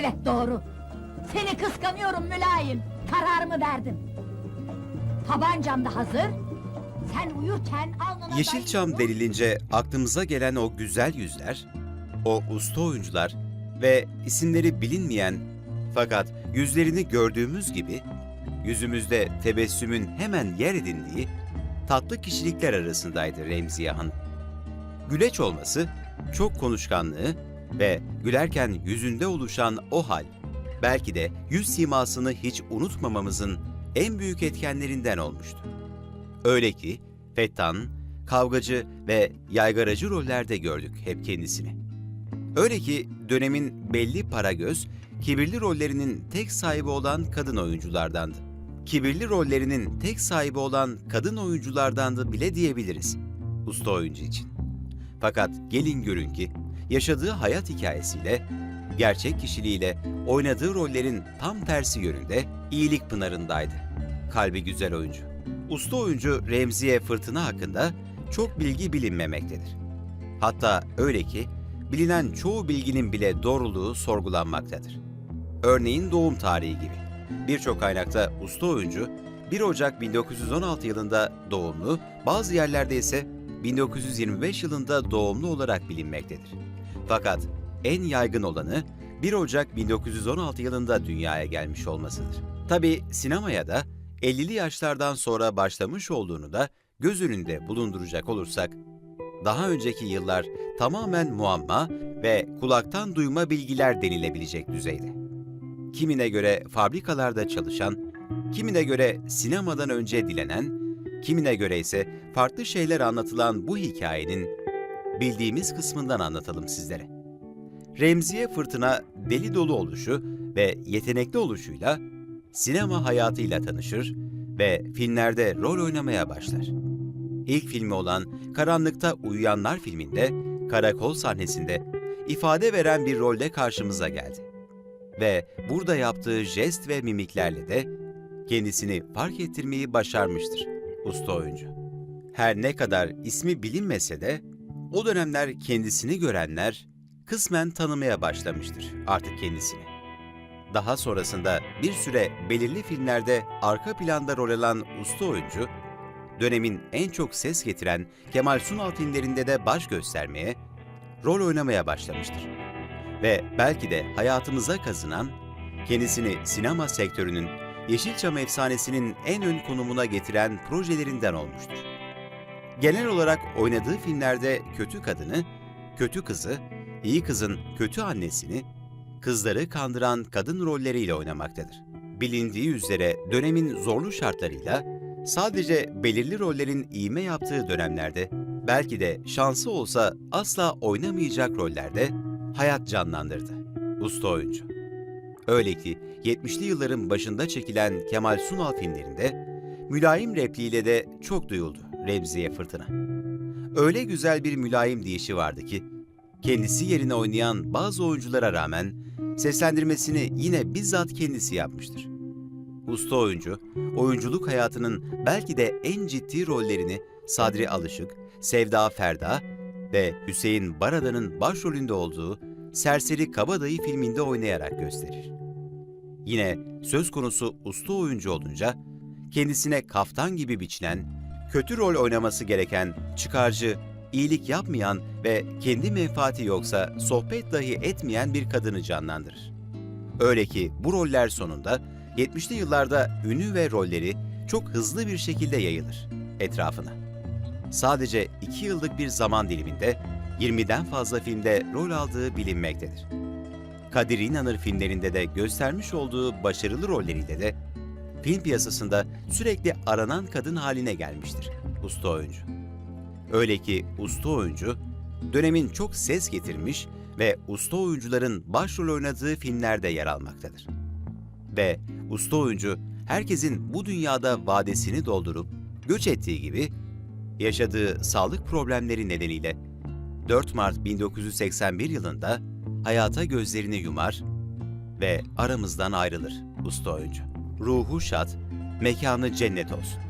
Evet doğru. Seni kıskanıyorum mülayim. Kararımı verdim. Tabancam da hazır. Sen uyurken alnına... Yeşilçam denilince aklımıza gelen o güzel yüzler, o usta oyuncular ve isimleri bilinmeyen fakat yüzlerini gördüğümüz gibi yüzümüzde tebessümün hemen yer edindiği tatlı kişilikler arasındaydı Remziye Hanım. Güleç olması, çok konuşkanlığı ve gülerken yüzünde oluşan o hal, belki de yüz simasını hiç unutmamamızın en büyük etkenlerinden olmuştu. Öyle ki fettan, kavgacı ve yaygaracı rollerde gördük hep kendisini. Öyle ki dönemin belli para göz, kibirli rollerinin tek sahibi olan kadın oyunculardandı. Kibirli rollerinin tek sahibi olan kadın oyunculardandı bile diyebiliriz usta oyuncu için. Fakat gelin görün ki yaşadığı hayat hikayesiyle, gerçek kişiliğiyle oynadığı rollerin tam tersi yönünde iyilik pınarındaydı. Kalbi güzel oyuncu. Usta oyuncu Remziye Fırtına hakkında çok bilgi bilinmemektedir. Hatta öyle ki bilinen çoğu bilginin bile doğruluğu sorgulanmaktadır. Örneğin doğum tarihi gibi. Birçok kaynakta usta oyuncu 1 Ocak 1916 yılında doğumlu, bazı yerlerde ise 1925 yılında doğumlu olarak bilinmektedir. Fakat en yaygın olanı 1 Ocak 1916 yılında dünyaya gelmiş olmasıdır. Tabi sinemaya da 50'li yaşlardan sonra başlamış olduğunu da göz önünde bulunduracak olursak, daha önceki yıllar tamamen muamma ve kulaktan duyma bilgiler denilebilecek düzeyde. Kimine göre fabrikalarda çalışan, kimine göre sinemadan önce dilenen, kimine göre ise farklı şeyler anlatılan bu hikayenin bildiğimiz kısmından anlatalım sizlere. Remziye Fırtına deli dolu oluşu ve yetenekli oluşuyla sinema hayatıyla tanışır ve filmlerde rol oynamaya başlar. İlk filmi olan Karanlıkta Uyuyanlar filminde karakol sahnesinde ifade veren bir rolde karşımıza geldi. Ve burada yaptığı jest ve mimiklerle de kendisini fark ettirmeyi başarmıştır usta oyuncu. Her ne kadar ismi bilinmese de o dönemler kendisini görenler kısmen tanımaya başlamıştır artık kendisini. Daha sonrasında bir süre belirli filmlerde arka planda rol alan usta oyuncu, dönemin en çok ses getiren Kemal Sunal filmlerinde de baş göstermeye, rol oynamaya başlamıştır. Ve belki de hayatımıza kazınan, kendisini sinema sektörünün Yeşilçam efsanesinin en ön konumuna getiren projelerinden olmuştur. Genel olarak oynadığı filmlerde kötü kadını, kötü kızı, iyi kızın kötü annesini, kızları kandıran kadın rolleriyle oynamaktadır. Bilindiği üzere dönemin zorlu şartlarıyla sadece belirli rollerin iğme yaptığı dönemlerde belki de şansı olsa asla oynamayacak rollerde hayat canlandırdı. Usta oyuncu. Öyle ki 70'li yılların başında çekilen Kemal Sunal filmlerinde mülayim repliğiyle de çok duyuldu Remziye Fırtına. Öyle güzel bir mülayim diyişi vardı ki kendisi yerine oynayan bazı oyunculara rağmen seslendirmesini yine bizzat kendisi yapmıştır. Usta oyuncu, oyunculuk hayatının belki de en ciddi rollerini Sadri Alışık, Sevda Ferda ve Hüseyin Barada'nın başrolünde olduğu Serseri Kabadayı filminde oynayarak gösterir. Yine söz konusu usta oyuncu olunca kendisine kaftan gibi biçilen, kötü rol oynaması gereken, çıkarcı, iyilik yapmayan ve kendi menfaati yoksa sohbet dahi etmeyen bir kadını canlandırır. Öyle ki bu roller sonunda 70'li yıllarda ünü ve rolleri çok hızlı bir şekilde yayılır etrafına. Sadece 2 yıllık bir zaman diliminde 20'den fazla filmde rol aldığı bilinmektedir. Kadir İnanır filmlerinde de göstermiş olduğu başarılı rolleriyle de film piyasasında sürekli aranan kadın haline gelmiştir usta oyuncu. Öyle ki usta oyuncu, dönemin çok ses getirmiş ve usta oyuncuların başrol oynadığı filmlerde yer almaktadır. Ve usta oyuncu, herkesin bu dünyada vadesini doldurup göç ettiği gibi, yaşadığı sağlık problemleri nedeniyle 4 Mart 1981 yılında hayata gözlerini yumar ve aramızdan ayrılır usta oyuncu. Ruhu şad, mekanı cennet olsun.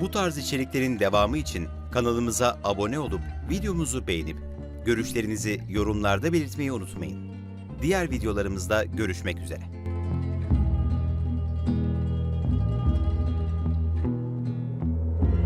Bu tarz içeriklerin devamı için kanalımıza abone olup videomuzu beğenip görüşlerinizi yorumlarda belirtmeyi unutmayın. diğer videolarımızda görüşmek üzere.